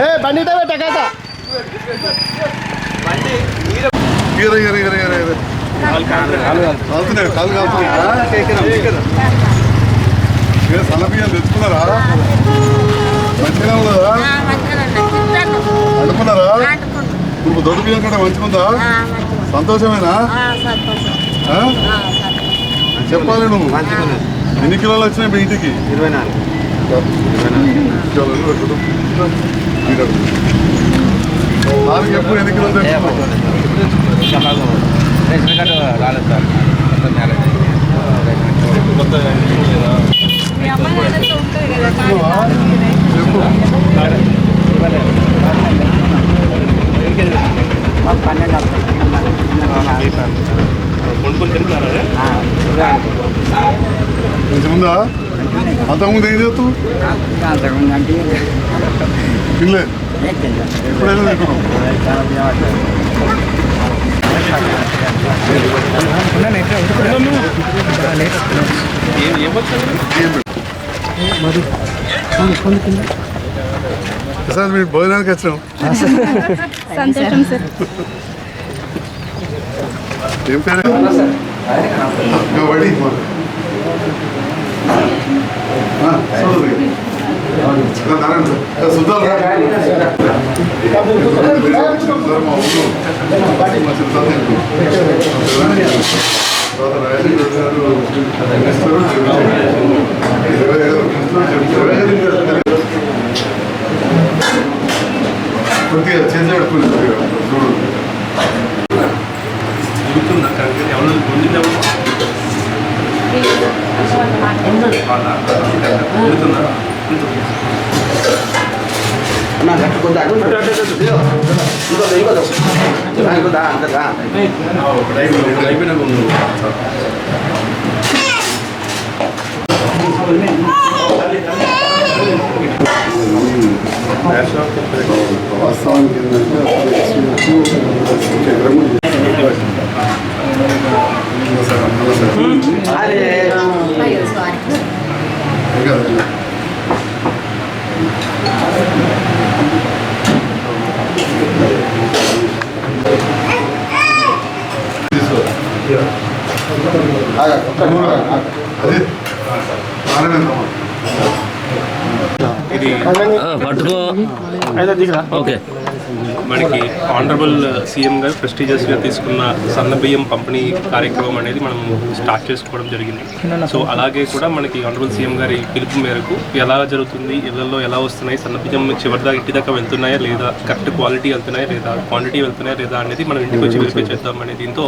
ఏ బండి ఇటే పెట్ట సన్నబియ్యం తెచ్చుకున్నారా? మంచిగా ఉన్నదా అనుకున్నారా ఇప్పుడు దొడ్డు బియ్యం కంటే మంచిగా ఉందా సంతోషమేనా? ఆ? చెప్పాలి నువ్వు. ఎన్ని కిలోలు వచ్చినాయి మీ ఇంటికి? ఇరవై నాలుగు. నాలుగు ఎప్పుడు ఎన్ని కిలోలు తెచ్చుకున్నావు రేషన్ కార్డు రాలేదు సార్ మొత్తం మ్యారేజ్ మంచిగా ఉందా అంతకుముందు ఏం చేస్తావు ఇల్లే. ఎప్పుడైనా సార్ మీరు భోజనానికి వచ్చినాం సంతోషం సార్. ఏం పేరు? కబడ్డీ సుధాల్ కొద్దిగా చేసి పెట్టుకుని చూడు అన్నా గట్టు కొంత అటు ఇంకో ఇంకో ఇంకో అంతగా వాస్తవానికి ఏంటంటే ఆనందమ్మా పట్టుకో. ఓకే. మనకి ఆనరబుల్ సీఎం గారు ప్రెస్టీజియస్గా తీసుకున్న సన్న బియ్యం పంపిణీ కార్యక్రమం అనేది మనం స్టార్ట్ చేసుకోవడం జరిగింది. సో అలాగే కూడా మనకి ఆనరబుల్ సీఎం గారి పిలుపు మేరకు ఎలా జరుగుతుంది ఇళ్ళలో ఎలా వస్తున్నాయి సన్న బియ్యం చివరి దాకా ఇంటి దాకా వెళ్తున్నాయా లేదా కరెక్ట్ క్వాలిటీ వెళ్తున్నాయా లేదా క్వాంటిటీ వెళ్తున్నాయా లేదా అనేది మనం ఇంటికి వచ్చి వెరిఫై చేద్దాం అనే దీంతో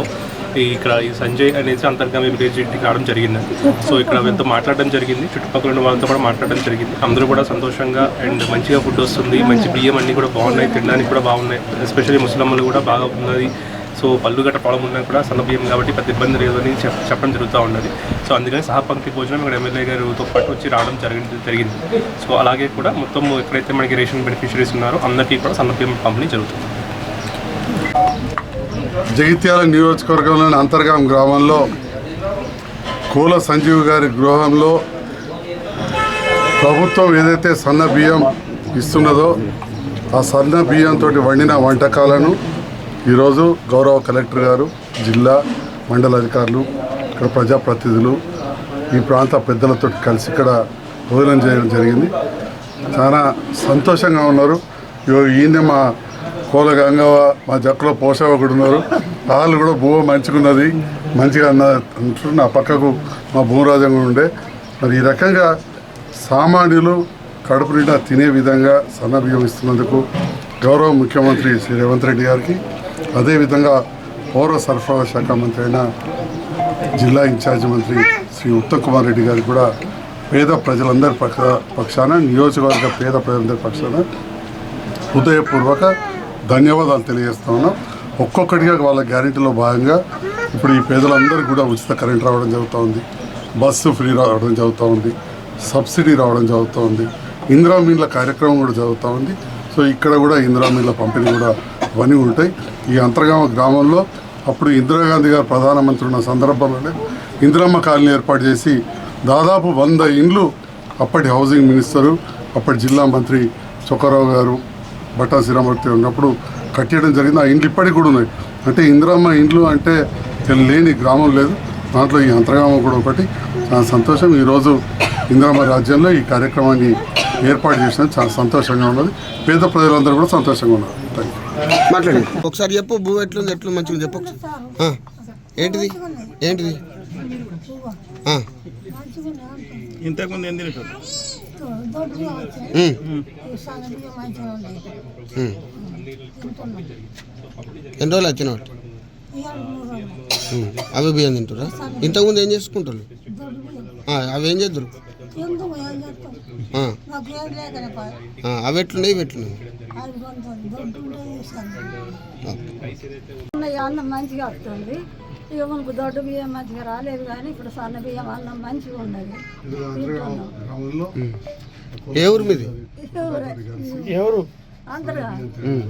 ఇక్కడ ఈ సంజయ్ అనేది అంతర్గామి విలేజ్ ఇంటికి రావడం జరిగింది. సో ఇక్కడ వీళ్ళతో మాట్లాడడం జరిగింది చుట్టుపక్కల ఉన్న వాళ్ళతో కూడా మాట్లాడడం జరిగింది. అందరూ కూడా సంతోషంగా అండ్ మంచిగా ఫుడ్ వస్తుంది మంచి బియ్యం అన్నీ కూడా బాగున్నాయి తినడానికి కూడా బాగున్నాయి. ఎస్పెషల్లీ ముసలమ్మలు కూడా బాగా ఉన్నది. సో పళ్ళు గట్ట పొలం ఉన్నా కూడా సన్నబియ్యం కాబట్టి పెద్ద ఇబ్బంది లేదు అని చెప్ చెప్పడం జరుగుతూ ఉన్నది. సో అందుకని సహపంక్తి భోజనం ఇక్కడ ఎమ్మెల్యే గారితో పాటు వచ్చి రావడం జరిగింది జరిగింది. సో అలాగే కూడా మొత్తం ఎక్కడైతే మనకి రేషన్ బెనిఫిషరీస్ ఉన్నారో అందరికీ కూడా సన్నబియ్యం పంపిణీ జరుగుతుంది. జగిత్యాల నియోజకవర్గంలోని అంతర్గాం గ్రామంలో కూల సంజీవ్ గారి గృహంలో ప్రభుత్వం ఏదైతే సన్న బియ్యం ఇస్తున్నదో ఆ సన్న బియ్యంతో వండిన వంటకాలను ఈరోజు గౌరవ కలెక్టర్ గారు జిల్లా మండల అధికారులు ఇక్కడ ప్రజాప్రతినిధులు ఈ ప్రాంత పెద్దలతో కలిసి ఇక్కడ భోజనం చేయడం జరిగింది. చాలా సంతోషంగా ఉన్నారు. ఈయన మా కోల గంగవ్వ మా జక్కలో పోషవ కూడా ఉన్నారు. వాళ్ళు కూడా భూమ మంచిగున్నది మంచిగా అన్న అంటున్నారు. నా పక్కకు మా భూరాజం ఉండే. మరి ఈ రకంగా సామాన్యులు కడుపు నిండా తినే విధంగా సన్న ఇస్తున్నందుకు గౌరవ ముఖ్యమంత్రి శ్రీ రేవంత్ రెడ్డి గారికి అదేవిధంగా పౌర సరఫరా శాఖ మంత్రి అయిన జిల్లా ఇన్ఛార్జి మంత్రి శ్రీ ఉత్తమ్ కుమార్ రెడ్డి గారికి కూడా పేద ప్రజలందరి పక్ష పక్షాన నియోజకవర్గ పేద ప్రజలందరి పక్షాన హృదయపూర్వక ధన్యవాదాలు తెలియజేస్తా ఉన్నాం. ఒక్కొక్కటిగా వాళ్ళ గ్యారెంటీలో భాగంగా ఇప్పుడు ఈ పేదలందరికీ కూడా ఉచిత కరెంట్ రావడం జరుగుతూ ఉంది బస్సు ఫ్రీ రావడం జరుగుతూ ఉంది సబ్సిడీ రావడం జరుగుతూ ఉంది ఇందిరా మీన్ల కార్యక్రమం కూడా జరుగుతూ ఉంది. సో ఇక్కడ కూడా ఇందిరా మీన్ల పంపిణీ కూడా అవన్నీ ఉంటాయి. ఈ అంతర్గామ గ్రామంలో అప్పుడు ఇందిరాగాంధీ గారు ప్రధానమంత్రి ఉన్న సందర్భంలోనే ఇందిరమ్మ కాలనీ ఏర్పాటు చేసి దాదాపు వంద ఇండ్లు అప్పటి హౌసింగ్ మినిస్టరు అప్పటి జిల్లా మంత్రి చొక్కరావు గారు బట్టా శ్రీరామూర్తి ఉన్నప్పుడు కట్టేయడం జరిగింది. ఆ ఇండ్లు ఇప్పటికి కూడా ఉన్నాయి. అంటే ఇందిరమ్మ ఇండ్లు అంటే లేని గ్రామం లేదు. దాంట్లో ఈ అంతర్గామం కూడా ఒకటి. చాలా సంతోషం. ఈరోజు ఇందిరమ్మ రాజ్యంలో ఈ కార్యక్రమాన్ని ఏర్పాటు చేసిన చాలా సంతోషంగా ఉన్నది. పేద ప్రజలందరూ కూడా సంతోషంగా ఉన్నారు. మాట్లాడండి. ఒకసారి చెప్పు భూ ఎట్లుంది ఎట్లుంది మంచిగా చెప్పు. ఏంటిది? ఏంటిది? ఇంతకుముందు. ఎన్ని రోజులు వచ్చినావు? ఉమ్, అవి బియ్యం తింటారా? ఇంతకుముందు ఏం చేసుకుంటారు? ఆ, అవి ఏం చేద్దరు? అవి ఎట్లున్నాయి ఇవి ఎట్లున్నాయి? అన్నం మంచిగా వస్తుంది. ఇక మనకు దొడ్డు బియ్యం మంచిగా రాలేదు కానీ ఇప్పుడు సన్న బియ్యం అన్నం మంచిగా ఉన్నది. ఏ ఊరు మీది? ఎవరు? అందరు. ఉమ్.